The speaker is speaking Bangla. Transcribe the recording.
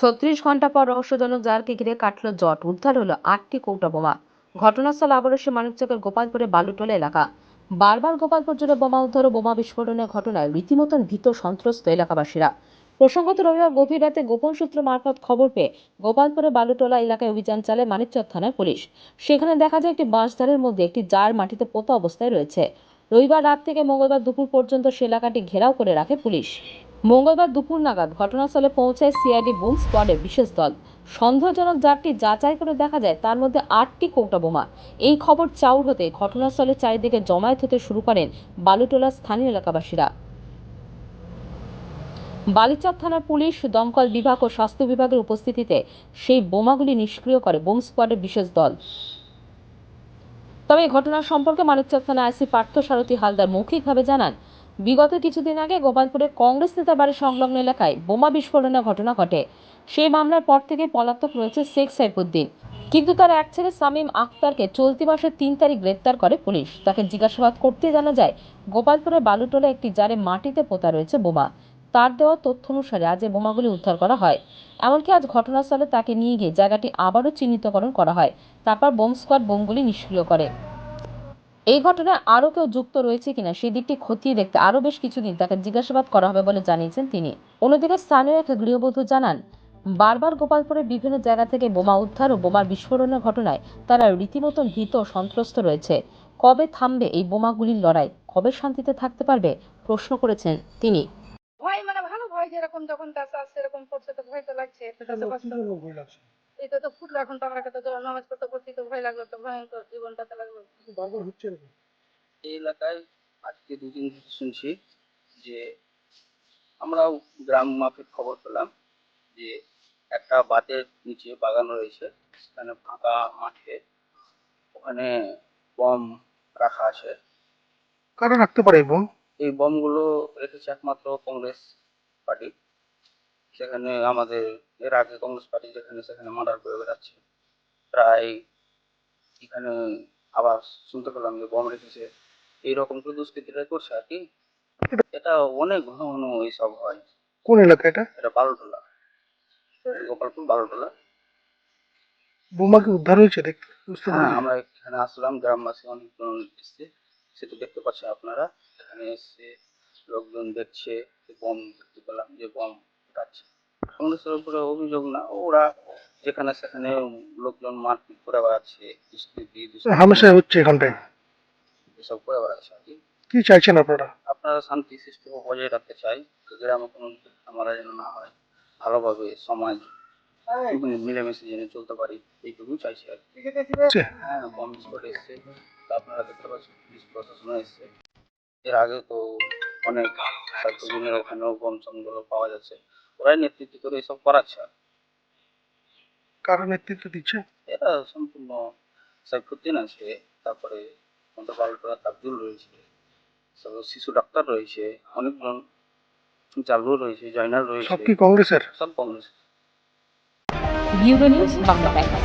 ছত্রিশ ঘণ্টা পর রহস্যজনক জালকে ঘিরে কাটল জট। উদ্ধার হলো আটটি কৌটা বোমা। ঘটনাস্থল আবারও সে মানিকচকের গোপালপুরে বালুটোলা এলাকা। বারবার গোপালপুর জুড়ে বোমা উদ্ধার ও বোমা বিস্ফোরণের ঘটনায় রীতিমতন ভীত সন্ত্রস্ত এলাকাবাসীরা। প্রসঙ্গত রবিবার গভীর রাতে গোপন সূত্র মারফত খবর পেয়ে গোপালপুরে বালুটোলা এলাকায় অভিযান চালায় মানিকচক থানার পুলিশ। সেখানে দেখা যায় একটি বাঁশধারের মধ্যে একটি জার মাটিতে পোতা অবস্থায় রয়েছে। রবিবার রাত থেকে মঙ্গলবার দুপুর পর্যন্ত সে এলাকাটি ঘেরাও করে রাখে পুলিশ। মঙ্গলবার দুপুর নাগাদ ঘটনাস্থলে পৌঁছায় সিআইডি বুম স্কোয়াডের বিশেষ দল। সন্দেহজনক জারটি যাচাই করে দেখা যায় তার মধ্যে আটটি কৌটা বোমা। এই খবর চাউর হতে ঘটনাস্থলে চারিদিকে জমায়েত হতে শুরু করেন বালুটোলার স্থানীয় এলাকাবাসীরা। বালিচক থানার পুলিশ, দমকল বিভাগ ও স্বাস্থ্য বিভাগের উপস্থিতিতে সেই বোমাগুলি নিষ্ক্রিয় করে বোম স্কোয়াডের বিশেষ দল। তবে এই ঘটনার সম্পর্কে মানিকচক থানা আইসি পার্থ সারথী হালদার মৌখিকভাবে জানান, বিগত কিছুদিন আগে গোপালপুরের কংগ্রেস নেতার বাড়ির সংলগ্ন এলাকায় বোমা বিস্ফোরণের ঘটনা ঘটে। সেই মামলার পর থেকে পলাতক রয়েছে শেখ সাইফুদ্দিন। কিন্তু তার এক ছেলে সামিম আক্তারকে চলতি মাসের তিন তারিখ গ্রেপ্তার করে পুলিশ। তাকে জিজ্ঞাসাবাদ করতে জানা যায়, গোপালপুরের বালুটোলা একটি জারে মাটিতে পোতা রয়েছে বোমা। তার দেওয়া তথ্য অনুসারে আজ এই বোমাগুলি উদ্ধার করা হয়। এমনকি আজ ঘটনাস্থলে তাকে নিয়ে গিয়ে জায়গাটি আবারও চিহ্নিতকরণ করা হয়। তারপর বোম স্কোয়াড বোমগুলি নিষ্ক্রিয় করে। এই ঘটনায় আরও কেউ যুক্ত রয়েছে কিনা সেই দিকটি খতিয়ে দেখতে আরও বেশ কিছুদিন তাকে জিজ্ঞাসাবাদ করা হবে বলে জানিয়েছেন তিনি। অন্যদিকে স্থানীয় এক গৃহবধূ জানান, বারবার গোপালপুরের বিভিন্ন জায়গা থেকে বোমা উদ্ধার ও বোমার বিস্ফোরণের ঘটনায় তারা রীতিমতন ভীত ও সন্ত্রস্ত রয়েছে। কবে থামবে এই বোমাগুলির লড়াই? কবে শান্তিতে থাকতে পারবে? প্রশ্ন করেছেন তিনি। যেরকম যখন কাছে আসছে এরকম করছে তো ভয় তো লাগছে। এটা তো ফুটলো এখন তো আমার কাছে নামাজ পড়তে পড়তে তো ভয় লাগল তো ভয়ঙ্কর জীবনটাতে লাগল। বারবার হচ্ছে এই এলাকায় আজকে দুদিন শুনছি যে আমরাও গ্রাম মাফিক খবর পেলাম যে একটা বাতের নিচে বাগান রয়েছে সেখানে ফাঁকা মাঠে ওখানে বম রাখা আছে। কারা রাখতে পারে বোম? এই বমগুলো রেখেছে একমাত্র কংগ্রেস। পার্টি। সেখানে আমাদের এর আগে কংগ্রেস পার্টি যেখানে সেখানে মার্ডার করে বেড়াচ্ছে। প্রায় এখানে আবার শুনতে পেলাম যে বম রেখেছে। এইরকম তো দুষ্কৃতিটা করছে আর কি। এটা অনেক ঘন ঘন এইসব হয়। কোন এলাকা এটা? এটা গোপালপুর বোমা কি উদ্ধার হয়েছে দেখতে? বুঝতে হ্যাঁ আমরা এখানে আসলাম গ্রামবাসী অনেকজন এসছে। সেটা দেখতে পাচ্ছি আপনারা। এখানে এসছে লোকজন দেখছে যে বম দেখতে পেলাম যে বম উঠাচ্ছে কংগ্রেসের উপরে অভিযোগ না ওরা যেখানে সেখানে লোকজন মারপিট করে বেড়াচ্ছে দুষ্কৃতি হামেশা হচ্ছে এখানটায়। এসব করে বেড়াচ্ছে আর কি। কি চাইছেন আপনারা? আপনারা শান্তি সিস্টেম বজায় রাখতে চাই গ্রামে কোনো ঝামেলা যেন না হয় ভালোভাবে সমাজ মিলেমিশে যেন চলতে পারি এইটুকুই চাইছি আর কি। হ্যাঁ বম বিস্ফোট এসছে আপনারা দেখতে পাচ্ছেন পুলিশ প্রশাসনও এসছে। এর আগে তো অনেক সাইকোজিনের ওখানেও বম চমগুলো পাওয়া যাচ্ছে। ওরাই নেতৃত্ব করে এসব করাচ্ছে আর। কারা নেতৃত্ব দিচ্ছে? এরা সম্পূর্ণ সাইফুদ্দিন আছে তারপরে আমাদের তাবদুল রয়েছে শিশু ডাক্তার রয়েছে অনেকজন জালু রয়েছে জয়নার রয়েছে। সব কি কংগ্রেসের? সব কংগ্রেস ব্যুরো নিউজ বাংলা